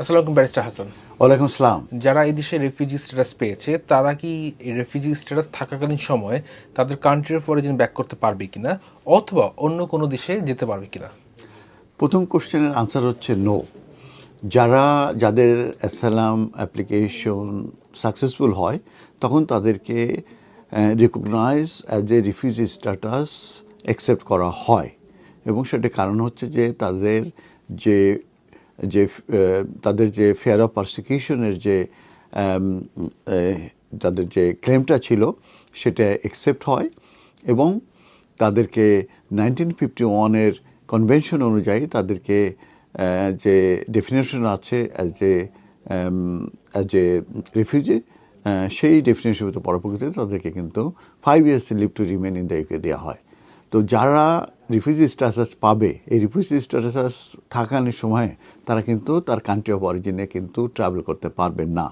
আসসালামু আলাইকুম ব্যারিস্টার হাসান। ওয়ালাইকুম আসসালাম। যারা এই দেশে রেফিউজি স্ট্যাটাস পেয়েছে তারা কি রেফিউজি স্ট্যাটাস থাকাকালীন সময়ে তাদের কান্ট্রি অফ অরিজিন ব্যাক করতে পারবে কিনা অথবা অন্য কোনো দেশে যেতে পারবে কিনা? প্রথম কোশ্চেনের আনসার হচ্ছে নো যারা যাদের অ্যাসালাম অ্যাপ্লিকেশন সাকসেসফুল হয় তখন তাদেরকে recognise as a refugee status accept করা হয়। এবং সেটার কারণ হচ্ছে যে তাদের যে যে তাদের যে ফেয়ার অফ পারসিকিউশনের যে তাদের যে ক্লেমটা ছিল, সেটা অ্যাকসেপ্ট হয় এবং তাদেরকে নাইনটিন ফিফটি ওয়ানের কনভেনশন অনুযায়ী তাদেরকে যে ডেফিনেশন আছে as a as a refugee সেই ডেফিনেশন মতো পরবর্তীতে তাদেরকে কিন্তু five years leave to remain in the UK দেওয়া হয়। তো যারা রিফিউজি স্ট্যাটাস পাবে, এই রিফিউজি স্ট্যাটাস থাকানোর সময় তারা কিন্তু তার কান্ট্রি অফ অরিজিনে কিন্তু ট্রাভেল করতে পারবে না।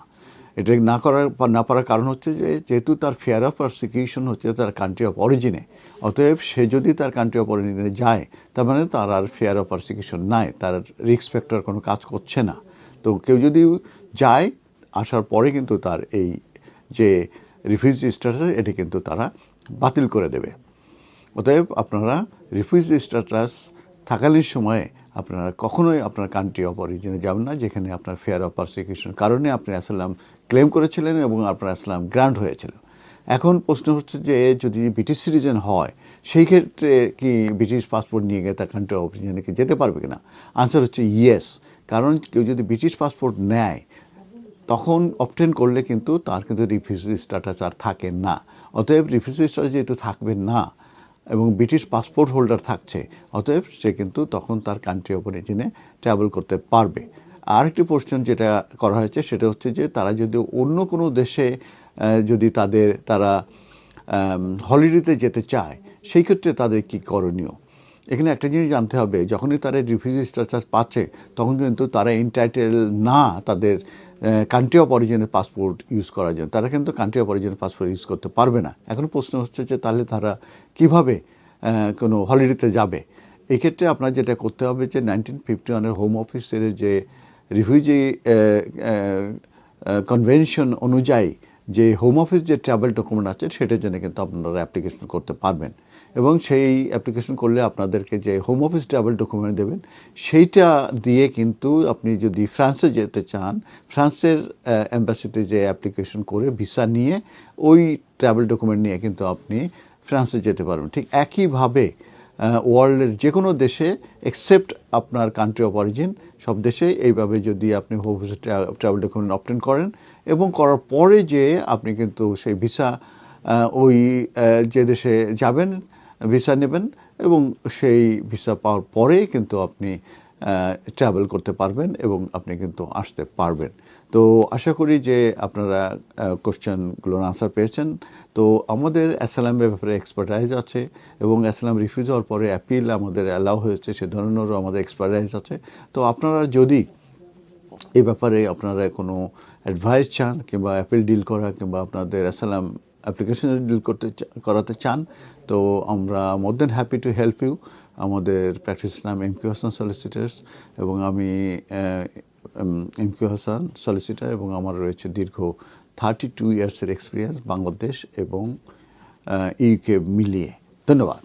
এটা না করার, না পারার কারণ হচ্ছে যে, যেহেতু তার ফেয়ার অফ প্রসিকিউশন হচ্ছে তার কান্ট্রি অফ অরিজিনে অতএব সে যদি তার কান্ট্রি অফ অরিজিনে যায়, তার মানে তার আর ফেয়ার অফ প্রসিকিউশন নাই, তার রিস্ক ফ্যাক্টর কোনো কাজ করছে না। তো কেউ যদি যায়, আসার পরে কিন্তু তার এই যে রিফিউজি স্ট্যাটাস এটি কিন্তু তারা বাতিল করে দেবে। অতএব আপনারা রিফিউজি স্ট্যাটাস থাকালীন সময়ে আপনারা কখনোই আপনার কান্ট্রি অফ অরিজিনে যাবেন না, যেখানে আপনার ফেয়ার অফ পারসিকিউশন কারণে আপনি আসলাম ক্লেম করেছিলেন এবং আপনার আসলাম গ্রান্ট হয়েছিল। এখন প্রশ্ন হচ্ছে যে, যদি ব্রিটিশ সিটিজেন হয়, সেই ক্ষেত্রে কি ব্রিটিশ পাসপোর্ট নিয়ে গিয়ে তার কান্ট্রি অফ অরিজিনে কি যেতে পারবে কিনা? আনসার হচ্ছে ইয়েস কারণ কেউ যদি ব্রিটিশ পাসপোর্ট নেয়, তখন অবটেন করলে কিন্তু তার কিন্তু রিফিউজি স্ট্যাটাস আর থাকে না। অতএব রিফিউজি স্ট্যাটাস যেহেতু থাকবে না এবং ব্রিটিশ পাসপোর্ট হোল্ডার থাকছে। অতএব সে কিন্তু তখন তার কান্ট্রি অফ অরিজিনে ট্রাভেল করতে পারবে। আরেকটি প্রশ্ন যেটা করা হয়েছে সেটা হচ্ছে যে তারা যদি অন্য কোনো দেশে যদি তাদের, তারা হলিডেতে যেতে চায়, সেই ক্ষেত্রে তাদের কি করণীয়? এখানে একটা জিনিস জানতে হবে, যখনই তারা রিফিউজি স্ট্যাটাস পাচ্ছে, তখন কিন্তু তারা ইন্টাইটেল না তাদের কান্ট্রি অফ অরিজিনের পাসপোর্ট ইউজ করার জন্য। তারা কিন্তু কান্ট্রি অফ অরিজিনের পাসপোর্ট ইউজ করতে পারবে না। এখন প্রশ্ন হচ্ছে যে তাহলে তারা কীভাবে কোনো হলিডেতে যাবে? এই ক্ষেত্রে আপনার যেটা করতে হবে যে নাইনটিন ফিফটি ওয়ানের হোম অফিসের যে রিফিউজি কনভেনশন অনুযায়ী যে হোম অফিস যে ট্রাভেল ডকুমেন্ট আছে, সেটার জন্য কিন্তু আপনারা অ্যাপ্লিকেশন করতে পারবেন। এবং সেই অ্যাপ্লিকেশন করলে আপনাদেরকে যে হোম অফিস ট্রাভেল ডকুমেন্ট দেবেন, সেইটা দিয়ে কিন্তু আপনি যদি ফ্রান্সে যেতে চান ফ্রান্সের অ্যাম্বাসিতে যে অ্যাপ্লিকেশন করে ভিসা নিয়ে, ওই ট্রাভেল ডকুমেন্ট নিয়ে কিন্তু আপনি ফ্রান্সে যেতে পারবেন। ঠিক একইভাবে ওয়ার্ল্ডের যে কোনো দেশে এক্সেপ্ট আপনার কান্ট্রি অফ অরিজিন সব দেশে এইভাবে যদি আপনি হোম অফিসে ট্রাভেল ডকুমেন্ট অপটেন করেন এবং করার পরে যে আপনি কিন্তু সেই ভিসা ওই যে দেশে যাবেন ভিসা নেবেন এবং সেই ভিসা পাওয়ার পরে কিন্তু আপনি ট্রাভেল করতে পারবেন এবং আপনি কিন্তু আসতে পারবেন। তো আশা করি যে আপনারা কোশ্চেনগুলোর আনসার পেয়েছেন। তো আমাদের অ্যাসালামের ব্যাপারে এক্সপার্টাইজ আছে এবং অ্যাসালাম রিফিউজ হওয়ার পরে অ্যাপিল আমাদের অ্যালাউ হয়েছে, সে ধরনেরও আমাদের এক্সপার্টাইজ আছে। তো আপনারা যদি এ ব্যাপারে আপনারা কোনো অ্যাডভাইস চান কিংবা অ্যাপিল ডিল করা কিংবা আপনাদের অ্যাসালাম অ্যাপ্লিকেশন ডিল করতে করাতে চান, তো আমরা more than happy to help you আমাদের প্র্যাকটিস নাম এম কিউ হাসান সলিসিটার্স এবং আমি এম কিউ হাসান সলিসিটার এবং আমার রয়েছে দীর্ঘ থার্টি টু ইয়ার্সের এক্সপিরিয়েন্স বাংলাদেশ এবং ইউকে মিলিয়ে। ধন্যবাদ।